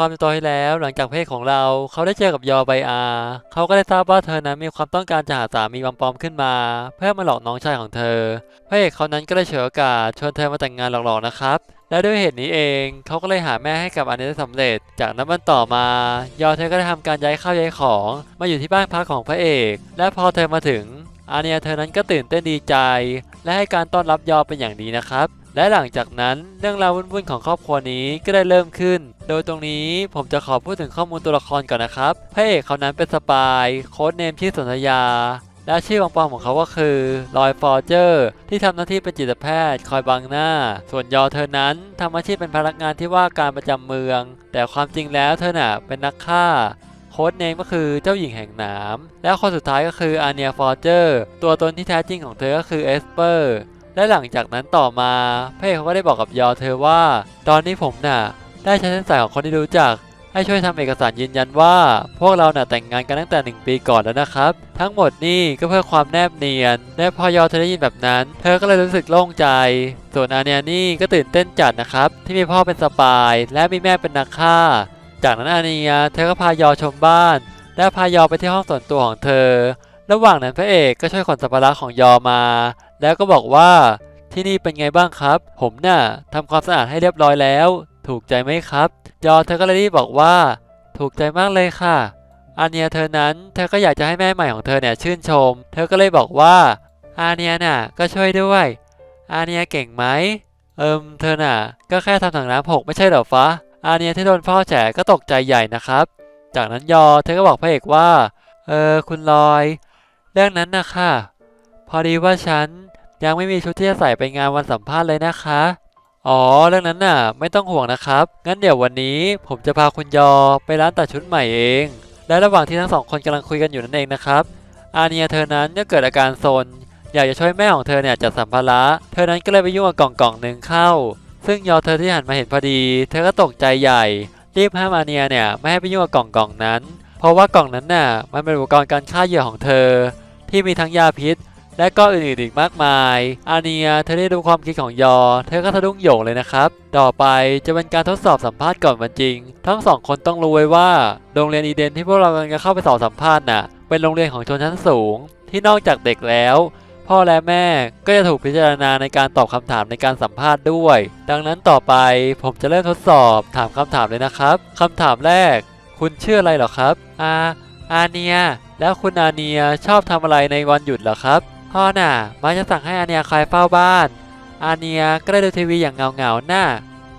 ความในตอนที่แล้วหลังจากเพศของเราเขาได้เจอกับยอไบอาเขาก็ได้ทราบว่าเธอนั้นมีความต้องการจะหาสามีปลอมๆขึ้นมา เพื่อมาหลอกน้องชายของเธอพระเอกเขานั้นก็เลยเฉยโอกาสชวนเธอมาแต่งงานหลอกๆนะครับและด้วยเหตุนี้เองเขาก็เลยหาแม่ให้กับอันนี้ได้สำเร็จ จากนั้นวันต่อมา ยอเธอก็ได้ทำการย้ายข้าวย้ายของ มาอยู่ที่บ้านพักของพระเอก และพอเธอมาถึงอาเนียเธอนั้นก็ตื่นเต้นดีใจ และให้การต้อนรับยอเป็นอย่างดีนะครับ และหลังจากนั้นเรื่องราววุ่นๆของครอบครัวนี้ก็ได้เริ่มขึ้น โดยตรงนี้ผมจะขอพูดถึงข้อมูลตัวละครก่อนนะครับพระเอกเขานั้นเป็นสปายโค้ดเนมชื่อสนธยา และชื่อปลอมๆของเขาก็คือลอยฟอร์เจอร์ที่ทำหน้าที่เป็นจิตแพทย์ คอยบังหน้า ส่วนยอเธอนั้นทำอาชีพเป็นพนักงานที่ว่าการประจำเมือง แต่ความจริงแล้วเธอน่ะเป็นนักฆ่าโค้ดเนมก็คือเจ้าหญิงแห่งนามและคนสุดท้ายก็คืออาเนียฟอร์เจอร์ ตัวตนที่แท้จริงของเธอก็คือเอสเปอร์ และหลังจากนั้นต่อมาพระเอกเขาก็ได้บอกกับยอเธอว่า ตอนนี้ผมน่ะ ได้ใช้เส้นสายของคนที่รู้จัก ให้ช่วยทำเอกสารยืนยันว่า พวกเราน่ะแต่งงานกันตั้งแต่ 1 ปีก่อนแล้วนะครับ ทั้งหมดนี่ก็เพื่อความแนบเนียน และพอยอเธอได้ยินแบบนั้น เธอก็เลยรู้สึกโล่งใจ ส่วนอาเนียนี่ก็ตื่นเต้นจัดนะครับ ที่มีพ่อเป็นสปาย และมีแม่เป็นนักฆ่า จากนั้นอาเนียเธอก็พายอชมบ้าน และพายอไปที่ห้องส่วนตัวของเธอ ระหว่างนั้นพระเอกก็ช่วยขนสัมภาระของยอมา แล้วก็บอกว่าที่นี่เป็นไงบ้างครับ ผมน่ะทำความสะอาดให้เรียบร้อยแล้ว ถูกใจไหมครับยอเธอก็เลยรีบบอกว่า ถูกใจมากเลยค่ะ อาเนียเธอนั้นเธอก็อยากจะให้แม่ใหม่ของเธอเนี่ยชื่นชม เธอก็เลยบอกว่า อาเนียน่ะก็ช่วยด้วย อาเนียเก่งไหมเอิมเธอน่ะ ก็แค่ทำถังน้ำหกไม่ใช่เหรอฟ้าอาเนียที่โดนพ่อแฉก็ตกใจใหญ่นะครับ จากนั้นยอเธอก็บอกพระเอกว่า เออคุณลอย เรื่องนั้นนะค่ะ พอดีว่าฉัน ยังไม่มีชุดที่จะใส่ไปงานวันสัมภาษณ์เลยนะคะ อ๋อ เรื่องนั้นน่ะ ไม่ต้องห่วงนะครับ งั้นเดี๋ยววันนี้ผมจะพาคุณยอไปร้านตัดชุดใหม่เอง และระหว่างที่ทั้งสองคนกำลังคุยกันอยู่นั่นเองนะครับ อาเนียเธอนั้นก็เกิดอาการโซนอยากจะช่วยแม่ของเธอเนี่ยจัดสัมภาระ เธอนั้นก็เลยไปยุ่งกับกล่องกล่องหนึ่งเข้า ซึ่งยอเธอที่หันมาเห็นพอดี เธอก็ตกใจใหญ่ รีบห้ามอาเนียเนี่ยไม่ให้ไปยุ่งกับกล่องกล่องนั้น เพราะว่ากล่องนั้นน่ะมันเป็นอุปกรณ์การฆ่าเหยื่อของเธอ ที่มีทั้งยาพิษ และก็อื่นๆอีกมากมาย อาเนียเธอได้ดูความคิดของยอ เธอก็สะดุ้งโยงเลยนะครับ ต่อไปจะเป็นการทดสอบสัมภาษณ์ก่อนวันจริง ทั้งสองคนต้องรู้ไว้ว่าโรงเรียนอีเดนที่พวกเรากำลังจะเข้าไปสอบสัมภาษณ์น่ะ เป็นโรงเรียนของชนชั้นสูง ที่นอกจากเด็กแล้ว พ่อและแม่ก็จะถูกพิจารณาในการตอบคำถามในการสัมภาษณ์ด้วย ดังนั้นต่อไปผมจะเริ่มทดสอบถามคำถามเลยนะครับคำถามแรก คุณชื่ออะไรเหรอครับอาอาเนีย แล้วคุณอาเนียชอบทำอะไรในวันหยุดเหรอครับ พ่อน่ะมักจะสั่งให้อาเนียคอยเฝ้าบ้าน อาเนียก็ได้ดูทีวีอย่างเงาๆน่า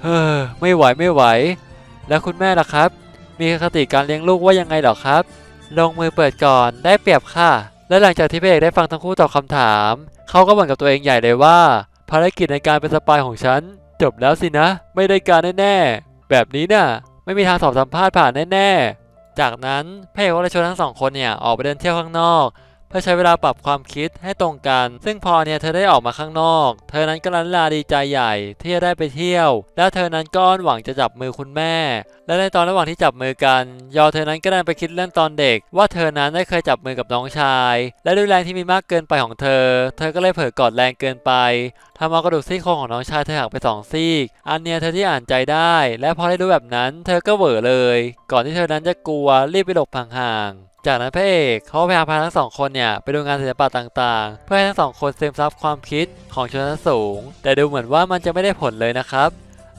เฮ้อไม่ไหวไม่ไหว แล้วคุณแม่ล่ะครับ มีคติการเลี้ยงลูกว่ายังไงหรอครับ ลงมือเปิดก่อนได้เปรียบค่ะ และหลังจากที่พระเอกได้ฟังทั้งคู่ตอบคำถาม เขาก็บ่นกับตัวเองใหญ่เลยว่า ภารกิจในการเป็นสปายของฉัน จบแล้วสินะ ไม่ได้การแน่ๆแบบนี้น่ะ ไม่มีทางสอบสัมภาษณ์ผ่านแน่ๆจากนั้นพระเอกก็เลยชวนทั้งสองคนเนี่ยออกไปเดินเที่ยวข้างนอก เพื่อใช้เวลาปรับความคิดให้ตรงกัน ซึ่งพอเนี่ยเธอได้ออกมาข้างนอก เธอนั้นก็ลันลาดีใจใหญ่ที่จะได้ไปเที่ยว และเธอนั้นก็อ้อนหวังจะจับมือคุณแม่ และในตอนระหว่างที่จับมือกัน ยอเธอนั้นก็ได้ไปคิดเรื่องตอนเด็ก ว่าเธอนั้นได้เคยจับมือกับน้องชาย และด้วยแรงที่มีมากเกินไปของเธอ เธอก็เลยเผลอกอดแรงเกินไปทำเอากระดูกซี่โครงของน้องชายเธอหักไปสองซีกอันเนี้ยเธอที่อ่านใจได้ และพอได้รู้แบบนั้น เธอก็เหวอเลย ก่อนที่เธอนั้นจะกลัวรีบไปหลบห่างๆ จากนั้นพระเอกเขาพยายามพาทั้งสองคนเนี่ยไปดูงานศิลปะต่างๆ เพื่อให้ทั้งสองคนซึมซับความคิดของชนชั้นสูง แต่ดูเหมือนว่ามันจะไม่ได้ผลเลยนะครับ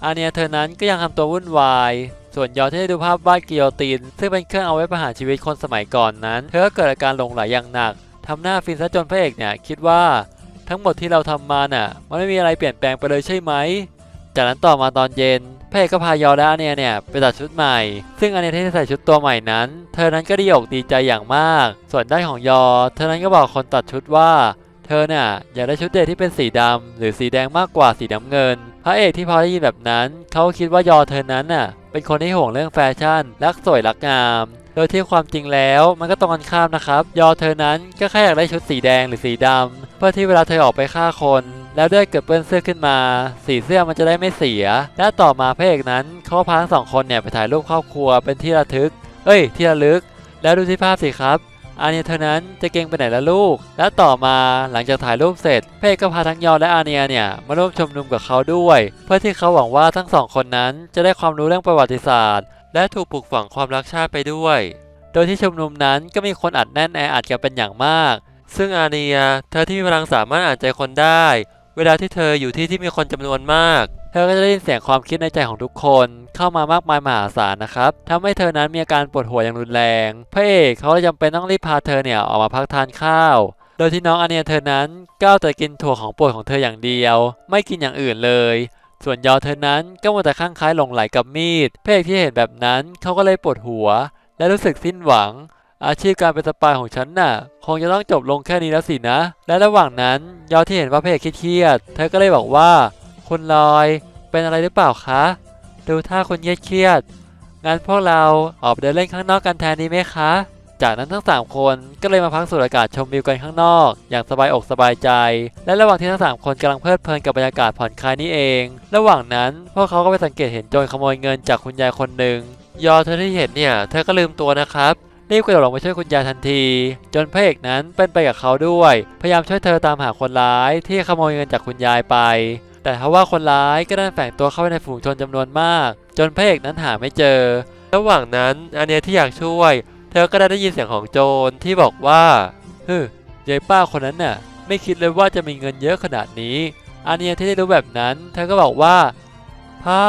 อาเนียเธอนั้นก็ยังทำตัววุ่นวาย ส่วนยอที่ได้ดูภาพวาดกิโยติน ซึ่งเป็นเครื่องเอาไว้ประหารชีวิตคนสมัยก่อนนั้น เธอก็เกิดอาการหลงไหลอย่างหนักทำหน้าฟินซะจนพระเอกเนี่ยคิดว่าทั้งหมดที่เราทำมาน่ะมันไม่มีอะไรเปลี่ยนแปลงไปเลยใช่ไหม จากนั้นต่อมาตอนเย็น พระเอกก็พายอและอาเนี่ยเนี่ยไปตัดชุดใหม่ ซึ่งอเนียที่ใส่ชุดตัวใหม่นั้น เธอนั้นก็ดีอกดีใจอย่างมาก ส่วนด้านของยอ เธอนั้นก็บอกคนตัดชุดว่า เธอน่ะอยากได้ชุดเดทที่เป็นสีดำหรือสีแดงมากกว่าสีน้ำเงิน พระเอกที่พอได้ยินแบบนั้น เขาคิดว่ายอเธอนั้นน่ะ เป็นคนที่ห่วงเรื่องแฟชั่น รักสวยรักงามโดยที่ความจริงแล้วมันก็ตรงกันข้ามนะครับ ยอเธอนั้นก็แค่อยากได้ชุดสีแดงหรือสีดำเพื่อที่เวลาเธอออกไปฆ่าคน แล้วเลือดเกิดเปื้อนเสื้อขึ้นมา สีเสื้อมันจะได้ไม่เสีย และต่อมาพระเอกนั้นเขาพาทั้งสองคนเนี่ยไปถ่ายรูปครอบครัวเป็นที่ระทึก เอ้ย ที่ระลึก แล้วดูที่ภาพสิครับอาเนียเธอนั้นจะเก่งไปไหนละลูก และต่อมาหลังจากถ่ายรูปเสร็จ เพ่ก็พาทั้งยอและอาเนียเนี่ยมาร่วมชมนุมกับเขาด้วย เพื่อที่เขาหวังว่าทั้งสองคนนั้นจะได้ความรู้เรื่องประวัติศาสตร์ และถูกปลูกฝังความรักชาติไปด้วย โดยที่ชมนุมนั้นก็มีคนอัดแน่นแออัดกันเป็นอย่างมาก ซึ่งอาเนียเธอที่มีพลังสามารถอ่านใจคนได้ เวลาที่เธออยู่ที่ที่มีคนจำนวนมาก เธอก็จะได้ยินเสียงความคิดในใจของทุกคนเข้ามามากมายมหาศาลนะครับทำให้เธอนั้นมีอาการปวดหัวอย่างรุนแรงพระเอกเขาเลยจำเป็นต้องรีบพาเธอเนี่ยออกมาพักทานข้าว โดยที่น้องอาเนียเธอนั้นก้าวแต่กินถั่วของโปรดของเธออย่างเดียว ไม่กินอย่างอื่นเลย ส่วนยอเธอนั้นก็มัวแต่ข้างคล้ายหลงไหลกับมีดพระเอกที่เห็นแบบนั้นเขาก็เลยปวดหัว และรู้สึกสิ้นหวัง อาชีพการเป็นสปายของฉันน่ะ คงจะต้องจบลงแค่นี้แล้วสินะ และระหว่างนั้นยอที่เห็นว่าพระเอกเครียดเธอก็เลยบอกว่า คุณลอย เป็นอะไรหรือเปล่าคะ ดูท่าคุณเครียดงั้นพวกเราออกไปเดินเล่นข้างนอกกันแทนดีไหมคะ จากนั้นทั้ง 3 คนก็เลยมาพักสูดอากาศชมวิวกันข้างนอก อย่างสบายอกสบายใจ และระหว่างที่ทั้ง 3 คนกำลังเพลิดเพลินกับบรรยากาศผ่อนคลายนี่เอง ระหว่างนั้นพวกเขาก็ไปสังเกตเห็นโจรขโมยเงินจากคุณยายคนหนึ่งยอเธอที่เห็นเนี่ยเธอก็ลืมตัวนะครับ รีบกระโดดลงไปช่วยคุณยายทันที จนพระเอกนั้นเป็นไปกับเขาด้วย พยายามช่วยเธอตามหาคนร้ายที่ขโมยเงินจากคุณยายไป แต่ทว่าคนร้ายก็ได้แฝงตัวเข้าไปในฝูงชนจำนวนมาก จนพระเอกนั้นหาไม่เจอ ระหว่างนั้นอันเนียที่อยากช่วย เธอก็ได้ได้ยินเสียงของโจรที่บอกว่าเฮึยายป้าคนนั้นน่ะ ไม่คิดเลยว่าจะมีเงินเยอะขนาดนี้อาเนียที่ได้รู้แบบนั้น เธอก็บอกว่าพ่อ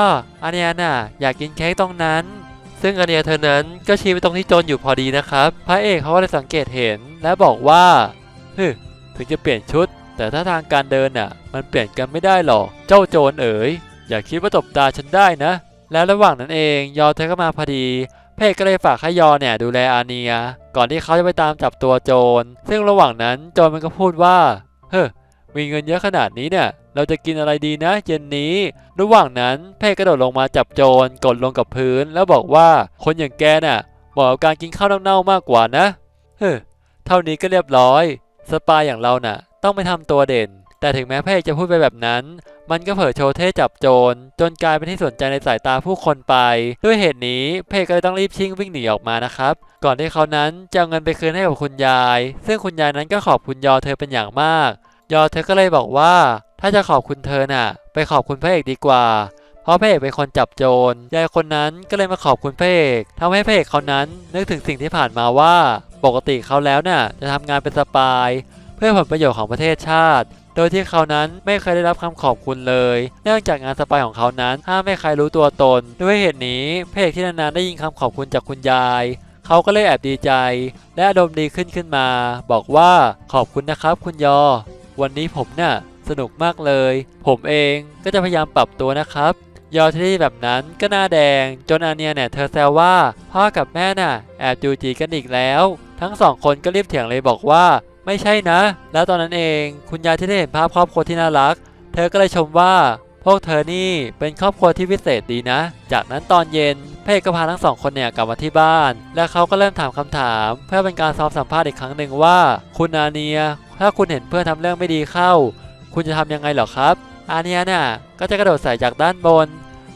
อาเนียน่ะ อยากกินเค้กตรงนั้น ซึ่งอาเนียเธอนั้นก็ชี้ไปตรงที่โจรอยู่พอดีนะครับ พระเอกเขาก็เลยสังเกตเห็นและบอกว่าฮึถึงจะเปลี่ยนชุด แต่ถ้าทางการเดินน่ะ มันเปลี่ยนกันไม่ได้หรอก เจ้าโจรเอ๋ย อย่าคิดว่าตบตาฉันได้นะ แล้วระหว่างนั้นเองยอเธอก็มาพอดี พระเอกก็เลยฝากให้ยอเนี่ยดูแลอาเนีย ก่อนที่เขาจะไปตามจับตัวโจร ซึ่งระหว่างนั้นโจรมันก็พูดว่า เฮ้มีเงินเยอะขนาดนี้เนี่ย เราจะกินอะไรดีนะเย็นนี้ ระหว่างนั้นเพกกระโดดลงมาจับโจรกดลงกับพื้น แล้วบอกว่าคนอย่างแกน่ะเหมาะกับการกินข้าวเน่าๆมากกว่านะเฮ้อเท่านี้ก็เรียบร้อย สปายอย่างเราน่ะ ต้องไม่ทำตัวเด่น แต่ถึงแม้เอกจะพูดไปแบบนั้น มันก็เผยโชว์เท่จับโจรจนกลายเป็นที่สนใจในสายตาผู้คนไป ด้วยเหตุนี้เพกก็เลยต้องรีบชิ่งวิ่งหนีออกมานะครับก่อนที่เขานั้นจะเอาเงินไปคืนให้กับคุณยาย ซึ่งคุณยายนั้นก็ขอบคุณยอเธอเป็นอย่างมาก ยอเธอก็เลยบอกว่า ถ้าจะขอบคุณเธอน่ะ ไปขอบคุณพระเอกดีกว่า เพราะพระเอกเป็นคนจับโจร ยายคนนั้นก็เลยมาขอบคุณพระเอกทำให้พระเอกเขานั้น นึกถึงสิ่งที่ผ่านมาว่า ปกติเขาแล้วน่ะ จะทำงานเป็นสปาย เพื่อผลประโยชน์ของประเทศชาติ โดยที่เขานั้นไม่เคยได้รับคำขอบคุณเลย เนื่องจากงานสปายของเขานั้นห้ามไม่ใครรู้ตัวตน ด้วยเหตุนี้พระเอกที่นานๆได้ยินคำขอบคุณจากคุณยายเขาก็เลยแอบดีใจ และอารมณ์ดีขึ้นขึ้นมา บอกว่าขอบคุณนะครับคุณยอ วันนี้ผมน่ะ สนุกมากเลย ผมเองก็จะพยายามปรับตัวนะครับ ยอที่แบบนั้นก็หน้าแดง จนอาเนียเนี่ยเธอแซวว่าพ่อกับแม่น่ะแอบจูจีกันอีกแล้ว ทั้งสองคนก็รีบเถียงเลยบอกว่า ไม่ใช่นะ แล้วตอนนั้นเองคุณยายที่ได้เห็นภาพครอบครัวที่น่ารัก เธอก็เลยชมว่าพวกเธอนี่เป็นครอบครัวที่พิเศษดีนะ จากนั้นตอนเย็นเอกก็พาทั้งสองคนเนี่ยกลับมาที่บ้าน และเขาก็เริ่มถามคำถาม เพื่อเป็นการซ้อมสัมภาษณ์อีกครั้งหนึ่งว่า คุณอาเนีย ถ้าคุณเห็นเพื่อนทำเรื่องไม่ดีเข้า คุณจะทำยังไงเหรอครับอาเนียน่ะก็จะกระโดดใส่จากด้านบน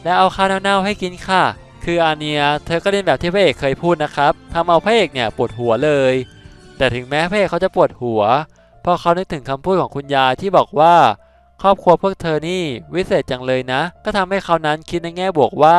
และเอาข้าวเน่าๆให้กินค่ะ คืออาเนียเธอก็เรียนแบบที่พระเอกเคยพูดนะครับทำเอาพระเอกเนี่ยปวดหัวเลย แต่ถึงแม้พระเอกเขาจะปวดหัวเพราะเขานึกถึงคำพูดของคุณยายที่บอกว่า ครอบครัวพวกเธอนี่วิเศษจังเลยนะ ก็ทำให้เขานั้นคิดในแง่บวกว่า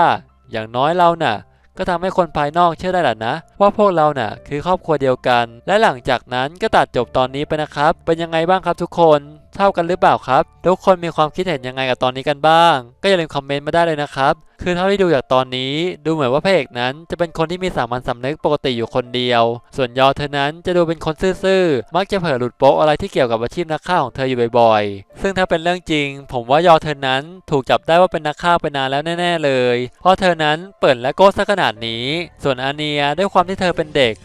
อย่างน้อยเราน่ะก็ทำให้คนภายนอกเชื่อได้แหละนะ ว่าพวกเราน่ะคือครอบครัวเดียวกัน และหลังจากนั้นก็ตัดจบตอนนี้ไปนะครับ เป็นยังไงบ้างครับทุกคน เท่ากันหรือเปล่าครับ ทุกคนมีความคิดเห็นยังไงกับตอนนี้กันบ้าง ก็อย่าลืมคอมเมนต์มาได้เลยนะครับ คือเท่าที่ดูจากตอนนี้ ดูเหมือนว่าพระเอกนั้นจะเป็นคนที่มีสามัญสำนึกปกติอยู่คนเดียว ส่วนยอเธอนั้นจะดูเป็นคนซื่อๆ มักจะเผลอหลุดโป๊ะอะไรที่เกี่ยวกับอาชีพนักฆ่าของเธออยู่บ่อยๆ ซึ่งถ้าเป็นเรื่องจริง ผมว่ายอเธอนั้นถูกจับได้ว่าเป็นนักฆ่าไปนานแล้วแน่ๆเลย เพราะเธอนั้นเปิดและโก้ซะขนาดนี้ ส่วนอาเนียด้วยความที่เธอเป็นเด็ก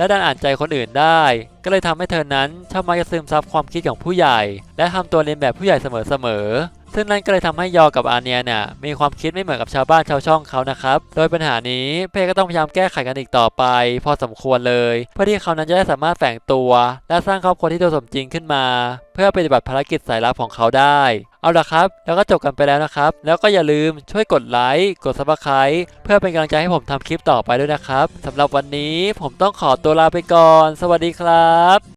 และดันอ่านใจคนอื่นได้ ก็เลยทำให้เธอนั้นชอบมักจะซึมซับความคิดของผู้ใหญ่ และทำตัวเลียนแบบผู้ใหญ่เสมอๆ ซึ่งนั่นก็เลยทำให้ยอกับอาเนียเนี่ยมีความคิดไม่เหมือนกับชาวบ้านชาวช่องเขานะครับ โดยปัญหานี้เพก็ต้องพยายามแก้ไขกันอีกต่อไป พอสมควรเลย เพื่อที่เขานั้นจะได้สามารถแฝงตัว และสร้างครอบครัวที่ดูสมจริงขึ้นมา เพื่อปฏิบัติภารกิจสายลับของเขาได้เอาละครับ แล้วก็จบกันไปแล้วนะครับ แล้วก็อย่าลืมช่วยกดไลค์ กด subscribe เพื่อเป็นกำลังใจให้ผมทำคลิปต่อไปด้วยนะครับสำหรับวันนี้ผมต้องขอตัวลาไปก่อน สวัสดีครับ